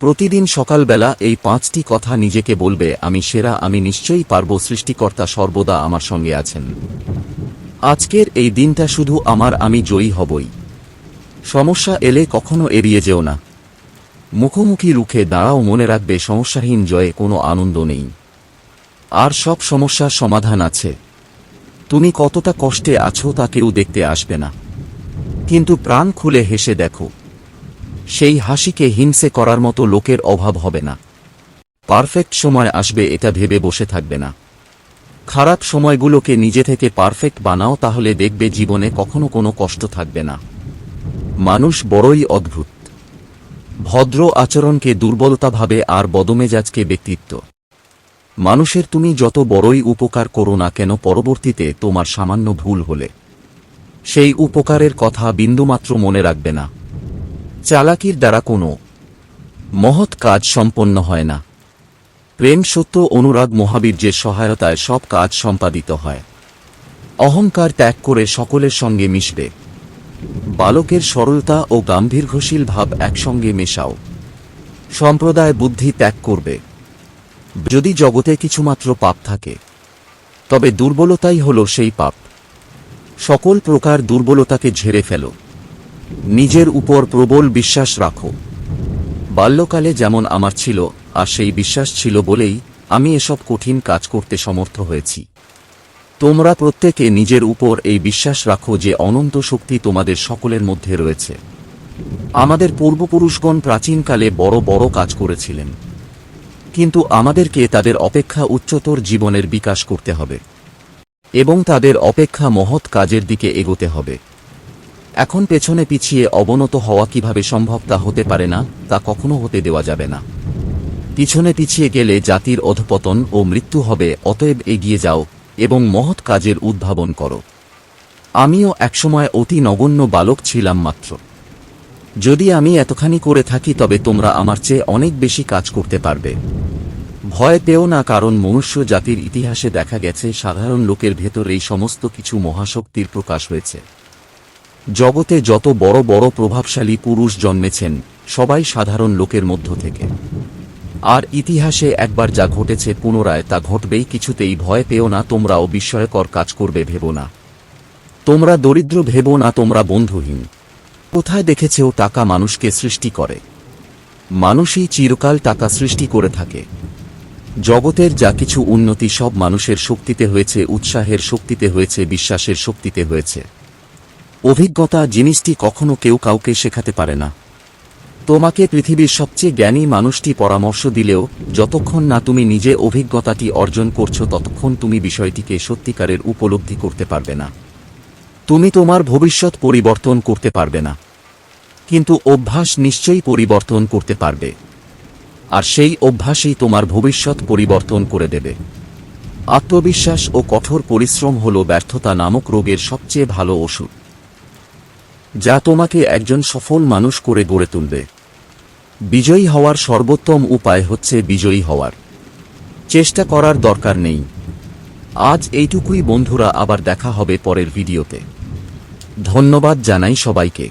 প্রতিদিন সকালবেলা এই পাঁচটি কথা নিজেকে বলবে, আমি সেরা, আমি নিশ্চয়ই পারব, সৃষ্টিকর্তা সর্বদা আমার সঙ্গে আছেন। আজকের এই দিনটা শুধু আমার, আমি জয়ী হবই। সমস্যা এলে কখনো এড়িয়ে যেও না। মুখোমুখি রুখে দাঁড়াও মনে রাখবে, সমস্যাহীন জয়ে কোনো আনন্দ নেই। আর সব সমস্যার সমাধান আছে। তুমি কতটা কষ্টে আছো তা কেউ দেখতে আসবে না। কিন্তু প্রাণ খুলে হেসে দেখো। সেই হাসিকে হিংসে করার মতো লোকের অভাব হবে না। পারফেক্ট সময় আসবে, এটা ভেবে বসে থাকবে না। খারাপ সময়গুলোকে নিজে থেকে পারফেক্ট বানাও, তাহলে দেখবে জীবনে কখনো কোনো কষ্ট থাকবে না। মানুষ বড়ই অদ্ভুত। ভদ্র আচরণকে দুর্বলতা ভাবে আর বদমেজাজকে ব্যক্তিত্ব। মানুষের তুমি যত বড়ই উপকার করো না কেন, পরবর্তীতে তোমার সামান্য ভুল হলে। সেই উপকারের কথা বিন্দুমাত্র মনে রাখবে না। চালাকির দ্বারা কোনো। মহৎ কাজ সম্পন্ন হয় না। প্রেম সত্য অনুরাগ মহাবীর্যের সহায়তায় সব কাজ সম্পাদিত হয়। অহংকার ত্যাগ করে সকলের সঙ্গে মিশবে। বালকের সরলতা ও গাম্ভীর্যশীল ভাব একসঙ্গে মেশাও। সম্প্রদায় বুদ্ধি ত্যাগ করবে। যদি জগতে কিছুমাত্র পাপ থাকে, তবে দুর্বলতাই হল সেই পাপ। সকল প্রকার দুর্বলতাকে ঝেড়ে ফেলো। নিজের উপর প্রবল বিশ্বাস রাখো। বাল্যকালে যেমন আমার ছিল, আর সেই বিশ্বাস ছিল বলেই আমি এসব কঠিন কাজ করতে সমর্থ হয়েছি। তোমরা প্রত্যেকে নিজের উপর এই বিশ্বাস রাখো যে অনন্ত শক্তি তোমাদের সকলের মধ্যে রয়েছে। আমাদের পূর্বপুরুষগণ প্রাচীনকালে বড় বড় কাজ করেছিলেন। কিন্তু আমাদেরকে তাদের অপেক্ষা উচ্চতর জীবনের বিকাশ করতে হবে এবং তাদের অপেক্ষা মহৎ কাজের দিকে এগোতে হবে। এখন পেছনে পিছিয়ে অবনত হওয়া কীভাবে সম্ভব তা হতে পারে না, তা কখনো হতে দেওয়া যাবে না। পিছনে পিছিয়ে গেলে জাতির অধপতন ও মৃত্যু হবে, অতএব এগিয়ে যাও এবং মহৎ কাজের উদ্ভাবন করো। আমিও একসময় অতি নগণ্য বালক ছিলাম মাত্র। যদি আমি এতখানি করে থাকি তবে তোমরা আমার চেয়ে অনেক বেশি কাজ করতে পারবে। ভয় পেও না কারণ মনুষ্য জাতির ইতিহাসে দেখা গেছে সাধারণ লোকের ভেতর এই সমস্ত কিছু মহাশক্তির প্রকাশ হয়েছে। জগতে যত বড় বড় প্রভাবশালী পুরুষ জন্মেছেন, সবাই সাধারণ লোকের মধ্য থেকে। আর ইতিহাসে একবার যা ঘটেছে পুনরায় তা ঘটবেই কিছুতেই ভয় পেও না, তোমরাও বিস্ময়কর কাজ করবে, ভেবো না। তোমরা দরিদ্র, ভেবো না, তোমরা বন্ধুহীন। কোথায় দেখেছেও টাকা মানুষকে সৃষ্টি করে? মানুষই চিরকাল টাকা সৃষ্টি করে থাকে। জগতের যা কিছু উন্নতি সব মানুষের শক্তিতে হয়েছে, উৎসাহের শক্তিতে হয়েছে, বিশ্বাসের শক্তিতে হয়েছে। অভিজ্ঞতা জিনিসটি কখনো কেউ কাউকে শেখাতে পারে না। তোমাকে পৃথিবীর সবচেয়ে জ্ঞানী মানুষটি পরামর্শ দিলেও, যতক্ষণ না তুমি নিজে অভিজ্ঞতাটি অর্জন করছ, ততক্ষণ তুমি বিষয়টিকে সত্যিকারের উপলব্ধি করতে পারবে না। তুমি তোমার ভবিষ্যৎ পরিবর্তন করতে পারবে না। কিন্তু অভ্যাস নিশ্চয়ই পরিবর্তন করতে পারবে। আর সেই অভ্যাসই তোমার ভবিষ্যৎ পরিবর্তন করে দেবে। আত্মবিশ্বাস ও কঠোর পরিশ্রম হল ব্যর্থতা নামক রোগের সবচেয়ে ভালো ওষুধ। যা তোমাকে একজন সফল মানুষ করে গড়ে তুলবে। বিজয়ী হওয়ার সর্বোত্তম উপায় হচ্ছে বিজয়ী হওয়ার। চেষ্টা করার দরকার নেই। আজ এইটুকুই বন্ধুরা, আবার দেখা হবে পরের ভিডিওতে। ধন্যবাদ জানাই সবাইকে।